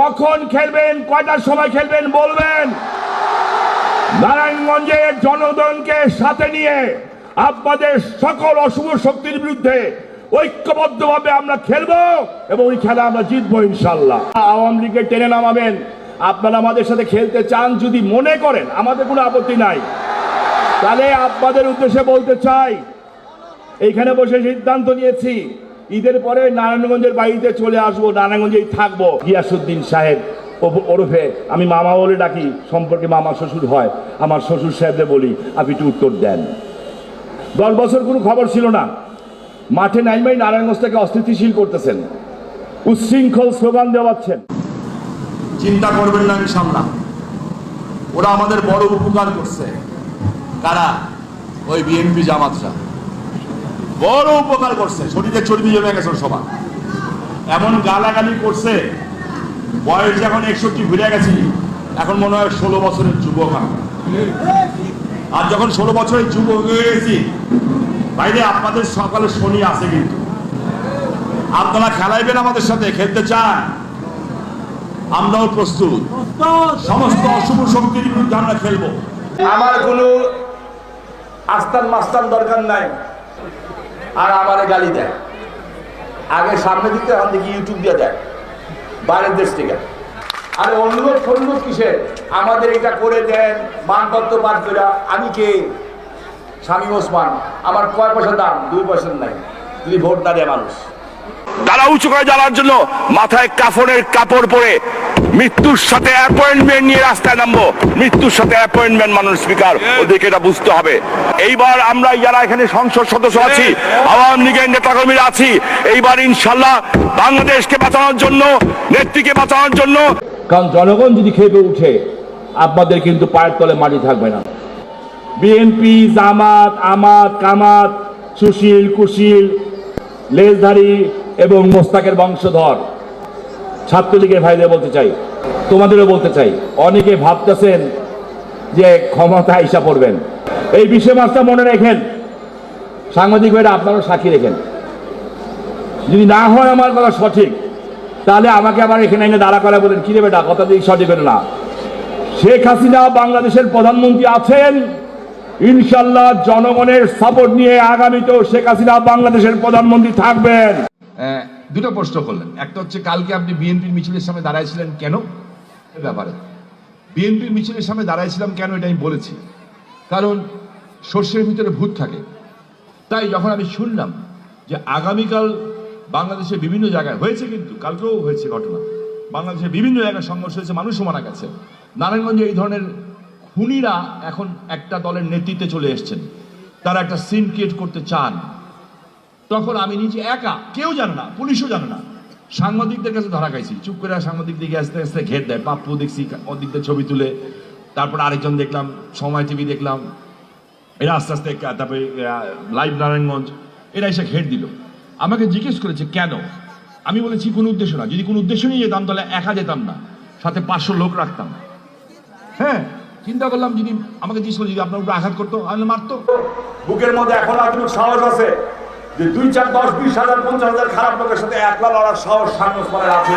কখন খেলবেন, কয়টার সময় খেলবেন বলবেন? নারায়ণগঞ্জের জনগণকে সাথে নিয়ে আপনাদের সকল অশুভ শক্তির বিরুদ্ধে ঐক্যবদ্ধভাবে আমরা খেলব এবং ওই খেলা আমরা জিতবো ইনশাল্লাহ আওয়ামী লীগের টেনে নামাবেন। আপনারা আমাদের সাথে খেলতে চান যদি মনে করেন, আমাদের কোনো আপত্তি নাই। তাহলে আপনাদের উদ্দেশ্যে বলতে চাই, এইখানে বসে সিদ্ধান্ত নিয়েছি। ঈদের পরে নারায়ণগঞ্জের বাড়িতে চলে আসব, নারায়ণগঞ্জেই থাকব। গিয়াসুদ্দিন সাহেব ওরফে আমি মামা বলে ডাকি, সম্পর্কে মামা শ্বশুর হয়, আমার শ্বশুর সাহেবদের বলি, আপনি একটু উত্তর দেন। দশ বছর কোনো খবর ছিল না। মাঠে নাইমাই নারায়ণগঞ্জটাকে অস্থিতিশীল করতেছেন। উচ্ছৃঙ্খল স্লোগান দেওয়াচ্ছেন। চিন্তা করবেন না ইনশাল্লাহ ওরা আমাদের বড় উপকার করছে। কারা? ওই বিএনপি জামাতরা। বড় উপকার করছে। শরীরে চর্বি জমে গেছে সবার। এমন গালাগালি করছে, বয়স যখন একষট্টি ঘুরে গেছি, এখন মনে হয় ষোলো বছরের যুবক আর যখন ষোলো বছরের যুবক হয়ে গেছি, বাইরে আপনাদের সকালে শনি আছে কিন্তু। আপনারা খেলাইবেন আমাদের সাথে, খেলতে চান। আমরাও প্রস্তুত। সমস্ত অশুভ শক্তির বিরুদ্ধে আমরা খেলব। আমার কোনো আস্তান মাস্তান দরকার নাই। আর আমারে গালি দেয়। আগে সামনে দিতে, এখন দেখি ইউটিউব দিয়ে দেয়। বাইরের দেশ থেকে। আরে অনুরোধ অনুরোধ কিসের? আমাদের এটা করে দেন মানপত্র পাঠ করে আমি কে? স্বামী ওসমান। আমার কয় পয়সা দাম? দুই পয়সার নাই। যদি ভোট না দেয় মানুষ। তারা উঁচু করে জ্বালার জন্য মাথায় কাফনের কাপড় পরে মৃত্যুর সাথে অ্যাপয়েন্টমেন্ট নিয়ে রাস্তায় নামবো। মৃত্যুর সাথে অ্যাপয়েন্টমেন্ট মানুষ স্পিকার ওদেরকে এটা বুঝতে হবে। এইবার আমরা যারা এখানে সংসদ সদস্য আছি আওয়ামী লীগের নেতাকর্মীরা আছি এইবার ইনশাল্লাহ বাংলাদেশকে বাঁচানোর জন্য নেত্রীকে বাঁচানোর জন্য কারণ জনগণ যদি খেপে উঠে আপনাদের কিন্তু পায়ের তলে মাটি থাকবে না। বিএনপি জামাত আমাত কামাত সুশীল কুশীল লেজধারী এবং মোস্তাকের বংশধর। ছাত্রলীগের ভাইদের বলতে চাই, তোমাদেরও বলতে চাই, অনেকে ভাবতেছেন যে ক্ষমতা হিসা পড়বেন। এই বিষয় মাসটা মনে রেখেন, সাংবাদিক ভাইরা আপনারও সাক্ষী রেখেন। যদি না হয় আমার কথা সঠিক, তাহলে আমাকে আবার এখানে এনে দাঁড়া করে বলেন, কিরে বেটা, কথা দিয়ে সঠিক হলো না। শেখ হাসিনা বাংলাদেশের প্রধানমন্ত্রী আছেন ইনশাল্লাহ জনগণের সাপোর্ট নিয়ে আগামীতেও শেখ হাসিনা বাংলাদেশের প্রধানমন্ত্রী থাকবেন। দুটো প্রশ্ন করলেন। একটা হচ্ছে, কালকে আপনি বিএনপির মিছিলের সামনে দাঁড়াইছিলেন কেন? এ ব্যাপারে। বিএনপির মিছিলের সামনে দাঁড়াইছিলাম কেন এটা আমি বলেছি। কারণ শস্যের ভিতরে ভূত থাকে। তাই যখন আমি শুনলাম যে আগামীকাল বাংলাদেশের বিভিন্ন জায়গায়, হয়েছে কিন্তু, কালকেও হয়েছে ঘটনা। বাংলাদেশের বিভিন্ন জায়গায় সংঘর্ষ হয়েছে, মানুষও মারা গেছে। নারায়ণগঞ্জে এই ধরনের খুনিরা এখন একটা দলের নেতৃত্বে চলে এসছেন। তারা একটা সিন ক্রিয়েট করতে চান। তখন আমি নিজে একা, কেউ জানে না, পুলিশও জানে না। সাংবাদিকদের কাছে ধরা খাইছি। চুপ করে সাংবাদিক দিকে আস্তে আস্তে ঘের দেয়। পাপ্পু দেখছি ওদিক দিয়ে ছবি তুলে। তারপর আরেকজন দেখলাম, সময় টিভি দেখলাম। এরা আস্তে আস্তে তারপরে লাইভ নারায়ণগঞ্জ। এরা এসে ঘের দিল। আমাকে জিজ্ঞেস করেছে, কেন? আমি বলেছি, কোনো উদ্দেশ্য না। যদি কোনো উদ্দেশ্য নিয়ে যেতাম, তাহলে একা যেতাম না। সাথে পাঁচশো লোক রাখতাম। হ্যাঁ চিন্তা করলাম, যদি আমাকে জিজ্ঞেস করে যদি আপনার উপরে আঘাত করতো আমি মারতো। বুকের মধ্যে এখন আধুনিক সাহস আছে? যে দুই চার দশ, বিশ হাজার, পঞ্চাশ হাজার খারাপ লোকের সাথে একলা লড়ার সাহস করে আছে।